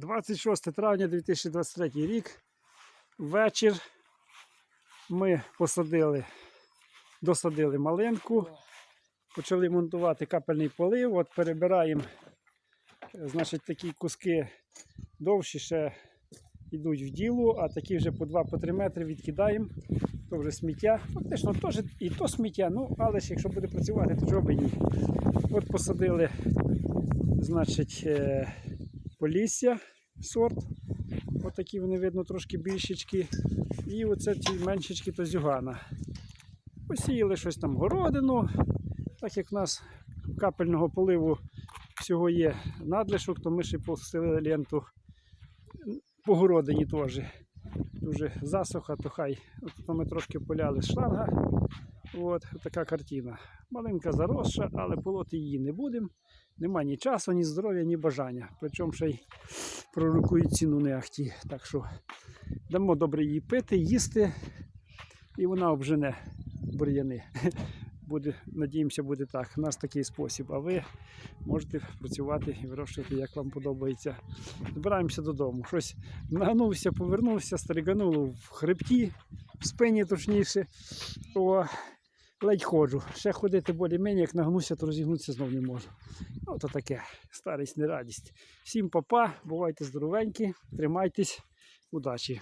26 травня 2023 рік. Вечір. Ми посадили, досадили малинку, почали монтувати капельний полив. От перебираємо, значить, такі куски довші ще йдуть в діло, а такі вже по 2-3 метри відкидаємо. То вже сміття. Фактично теж і то сміття, ну але ж якщо буде працювати, то чого б і ні. От посадили, значить, е, полісся сорт. Отакі вони видно трошки більшечки. І оце ті меншечки то зюгана. Посіяли щось там городину. Так як в нас капельного поливу всього є надлишок, то ми ще посилили ленту по городині теж. Дуже засуха, то хай. От то ми трошки поляли з шланга. От така картина. Маленька заросша, але полоти її не будемо. Нема ні часу, ні здоров'я, ні бажання. Причому ще й пророкують ціну не ахті. Так що дамо добре її пити, їсти, і вона обжене бур'яни. Буде, надіємося, буде так. У нас такий спосіб. А ви можете працювати і вирощувати, як вам подобається. Збираємося додому. Щось нагнувся, повернувся, стригануло в хребті, в спині точніше. О, ледь ходжу. Ще ходити болі-мені, як нагнуся, то розігнутися знов не можу. Ну, таке, старість, не радість. Всім папа, бувайте здоровенькі, тримайтесь, удачі!